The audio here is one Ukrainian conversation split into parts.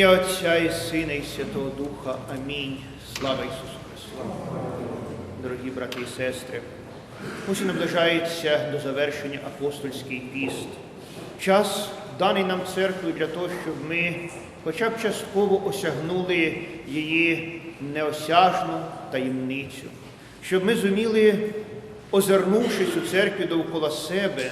ім'я Отця і Сина, і Святого Духа. Амінь. Слава Ісусу Христу. Дорогі брати і сестри, ось і наближається до завершення апостольський піст. Час даний нам церквою для того, щоб ми хоча б частково осягнули її неосяжну таємницю, щоб ми зуміли, озирнувшись у церкві довкола себе,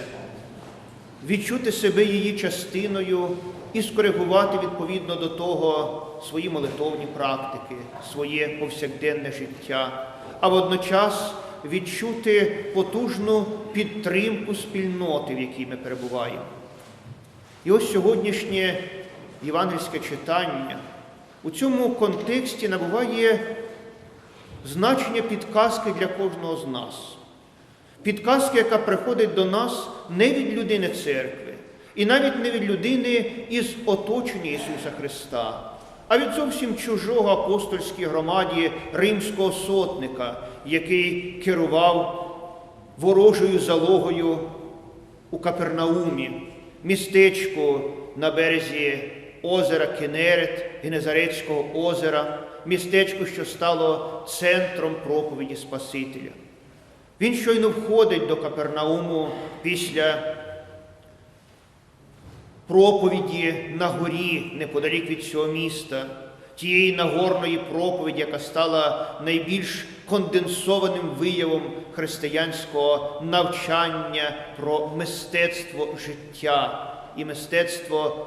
відчути себе її частиною і скоригувати відповідно до того свої молитовні практики, своє повсякденне життя, а водночас відчути потужну підтримку спільноти, в якій ми перебуваємо. І ось сьогоднішнє євангельське читання у цьому контексті набуває значення підказки для кожного з нас. Підказка, яка приходить до нас не від людини церкви, і навіть не від людини із оточення Ісуса Христа, а від зовсім чужого апостольській громаді римського сотника, який керував ворожою залогою у Капернаумі, містечку на березі озера Кенерет, Генезарецького озера, містечко, що стало центром проповіді Спасителя. Він щойно входить до Капернауму після проповіді на горі неподалік від цього міста, тієї нагорної проповіді, яка стала найбільш конденсованим виявом християнського навчання про мистецтво життя і мистецтво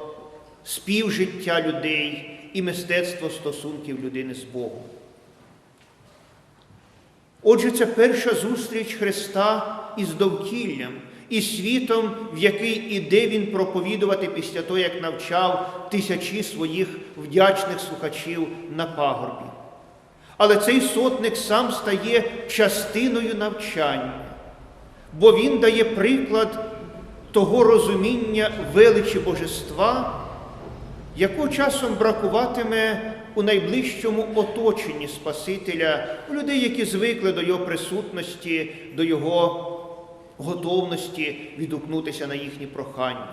співжиття людей, і мистецтво стосунків людини з Богом. Отже, це перша зустріч Христа із довкіллям, і світом, в який іде Він проповідувати після того, як навчав тисячі своїх вдячних слухачів на пагорбі. Але цей сотник сам стає частиною навчання, бо він дає приклад того розуміння величі Божества, якого часом бракуватиме у найближчому оточенні Спасителя, у людей, які звикли до Його присутності, до Його готовності відгукнутися на їхні прохання.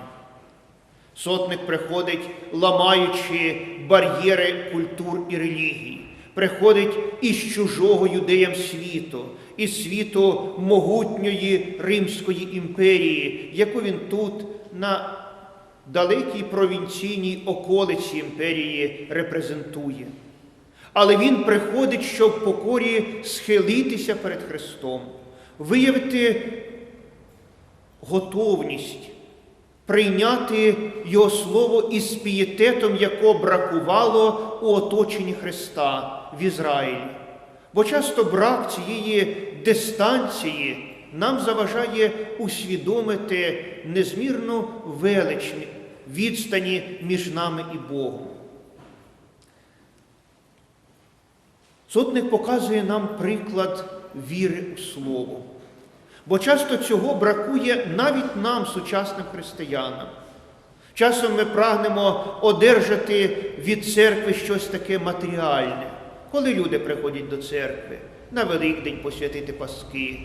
Сотник приходить, ламаючи бар'єри культур і релігій, приходить із чужого юдеям світу, із світу могутньої Римської імперії, яку він тут на далекій провінційній околиці імперії репрезентує. Але він приходить, щоб в покорі схилитися перед Христом, виявити готовність прийняти Його Слово із пієтетом, якого бракувало у оточенні Христа в Ізраїлі. Бо часто брак цієї дистанції нам заважає усвідомити незмірну велич відстані між нами і Богом. Сотник показує нам приклад віри у Слово. Бо часто цього бракує навіть нам, сучасним християнам. Часом ми прагнемо одержати від церкви щось таке матеріальне, коли люди приходять до церкви на Великдень посвятити паски,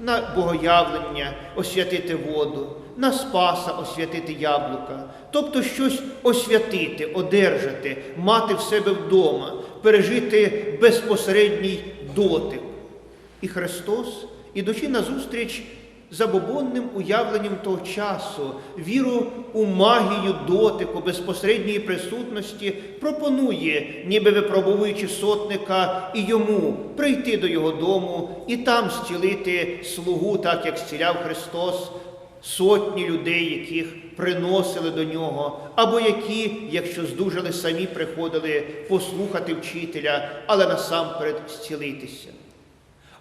на богоявлення освятити воду, на Спаса освятити яблука, тобто щось освятити, одержати, мати в себе вдома, пережити безпосередній дотик. І Христос, ідучи назустріч забобонним уявленням того часу, віру у магію дотику, безпосередньої присутності, пропонує, ніби випробовуючи сотника і йому прийти до його дому і там зцілити слугу, так як зціляв Христос. Сотні людей, яких приносили до нього, або які, якщо здужали, самі приходили послухати вчителя, але насамперед зцілитися.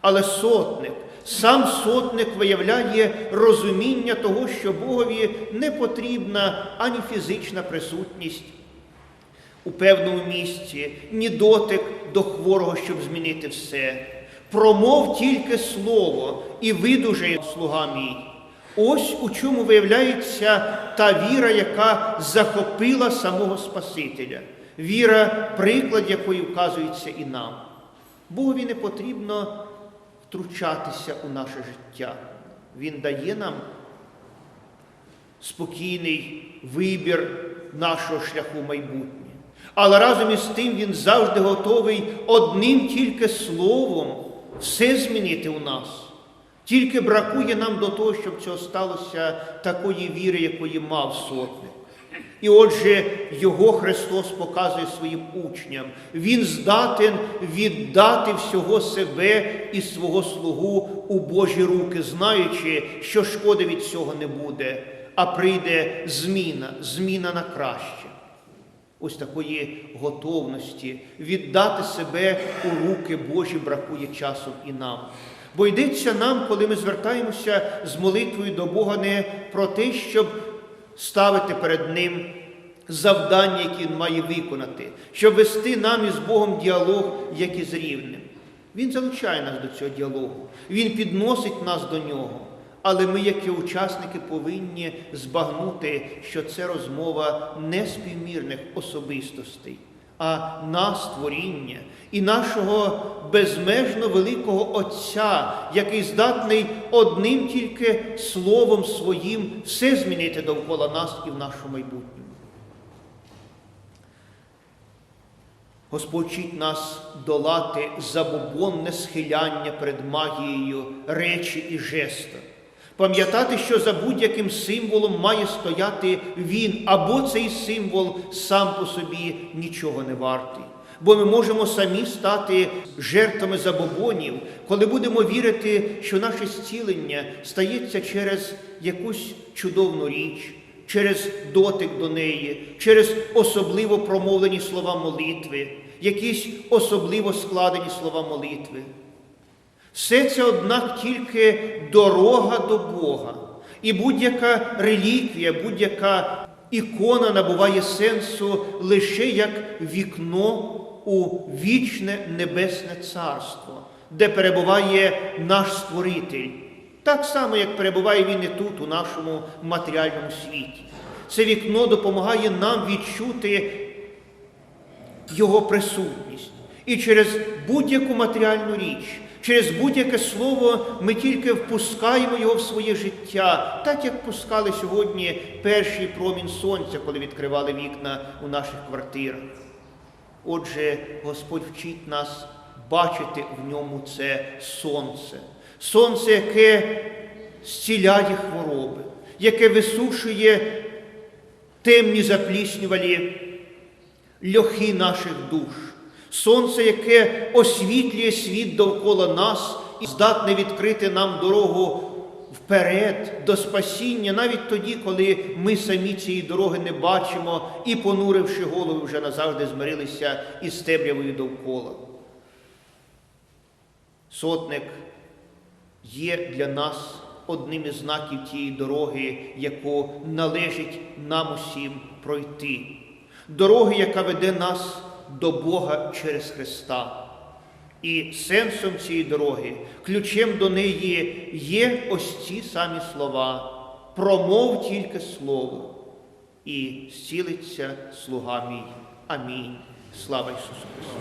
Але сотник, сам сотник виявляє розуміння того, що Богові не потрібна ані фізична присутність у певному місці, ні дотик до хворого, щоб змінити все. Промов тільки слово і видужає слуга мій. Ось у чому виявляється та віра, яка захопила самого Спасителя. Віра, приклад якої вказується і нам. Богові не потрібно втручатися у наше життя. Він дає нам спокійний вибір нашого шляху майбутнє. Але разом із тим Він завжди готовий одним тільки словом все змінити у нас. Тільки бракує нам до того, щоб цього сталося такої віри, якої мав сотник. І отже, його Христос показує своїм учням. Він здатен віддати всього себе і свого слугу у Божі руки, знаючи, що шкоди від цього не буде, а прийде зміна, зміна на краще. Ось такої готовності віддати себе у руки Божі бракує часом і нам. Бо йдеться нам, коли ми звертаємося з молитвою до Бога, не про те, щоб ставити перед Ним завдання, які Він має виконати, щоб вести нам із Богом діалог, як з рівним. Він залучає нас до цього діалогу, Він підносить нас до нього. Але ми, як і учасники, повинні збагнути, що це розмова неспівмірних особистостей, а нас творіння і нашого безмежно великого Отця, який здатний одним тільки словом своїм все змінити довкола нас і в нашому майбутньому. Господь вчить нас долати забобонне схиляння перед магією речі і жеста. Пам'ятати, що за будь-яким символом має стояти він, або цей символ сам по собі нічого не вартий. Бо ми можемо самі стати жертвами забобонів, коли будемо вірити, що наше зцілення стається через якусь чудовну річ, через дотик до неї, через особливо промовлені слова молитви, якісь особливо складені слова молитви. Все це, однак, тільки дорога до Бога. І будь-яка реліквія, будь-яка ікона набуває сенсу лише як вікно у вічне небесне царство, де перебуває наш Створитель. Так само, як перебуває він і тут, у нашому матеріальному світі. Це вікно допомагає нам відчути Його присутність. І через будь-яку матеріальну річ, через будь-яке слово ми тільки впускаємо його в своє життя, так як пускали сьогодні перший промінь сонця, коли відкривали вікна у наших квартирах. Отже, Господь вчить нас бачити в ньому це сонце, сонце, яке зціляє хвороби, яке висушує темні запліснювалі льохи наших душ, сонце, яке освітлює світ довкола нас і здатне відкрити нам дорогу вперед до спасіння, навіть тоді, коли ми самі цієї дороги не бачимо і, понуривши голову, вже назавжди змирилися із темрявою довкола. Сотник є для нас одним із знаків тієї дороги, яку належить нам усім пройти. Дороги, яка веде нас до Бога через Христа. І сенсом цієї дороги, ключем до неї є ось ці самі слова. Промов тільки слово, і зцілиться слуга мій. Амінь. Слава Ісусу Христу!